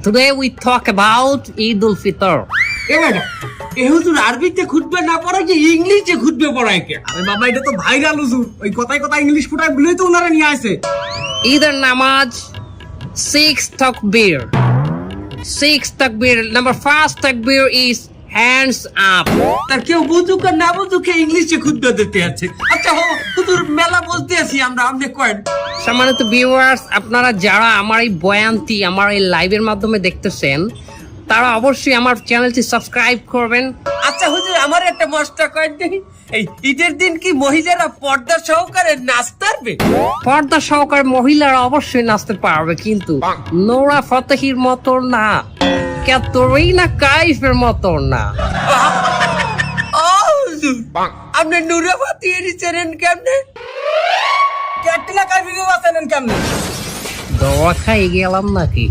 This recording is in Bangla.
Today we talk about Eid ul Fitr. এ ম্যাডাম এ হুজুর আরবিতে খুঁজবে না পড়ায় যে ইংলিশে খুঁজবে পড়ায় কে আরে বাবা এটা তো ভাইরাল হুজুর ওই কথায় কথায় ইংলিশ ফুটায় বলেই তো ওনারা নিয়ে আসে Either namaz, six takbir. Six takbir. Number first takbir is hands up. তার কেউ বুঝুক আর না বুঝুক ইংলিশে খুঁজবে দিতে আছে আচ্ছা আছি আমরা আপনি কয়েন সম্মানিত ভিউয়ার্স আপনারা যারা আমার এই বয়ানটি আমার এই লাইভের মাধ্যমে দেখতেছেন তারা অবশ্যই আমার চ্যানেলটি সাবস্ক্রাইব করবেন। আচ্ছা হুজুর আমার একটা মশটা কয়েন দেখি। এই ঈদের দিন কি মহিলারা পর্দা সহকারে নাচতে পারবে? পর্দা সহকারে মহিলারা অবশ্যই নাচতে পারবে কিন্তু নোরা ফতেহির মতো না কে তোরই না কাইফের মতো না। আপনি নুরাবাতি এরি চেনেন কেমনে? ক্যাটরিনা কাইফ ভিডিও আছেন কেমনে? দোয়া খাই গেলাম নাকি?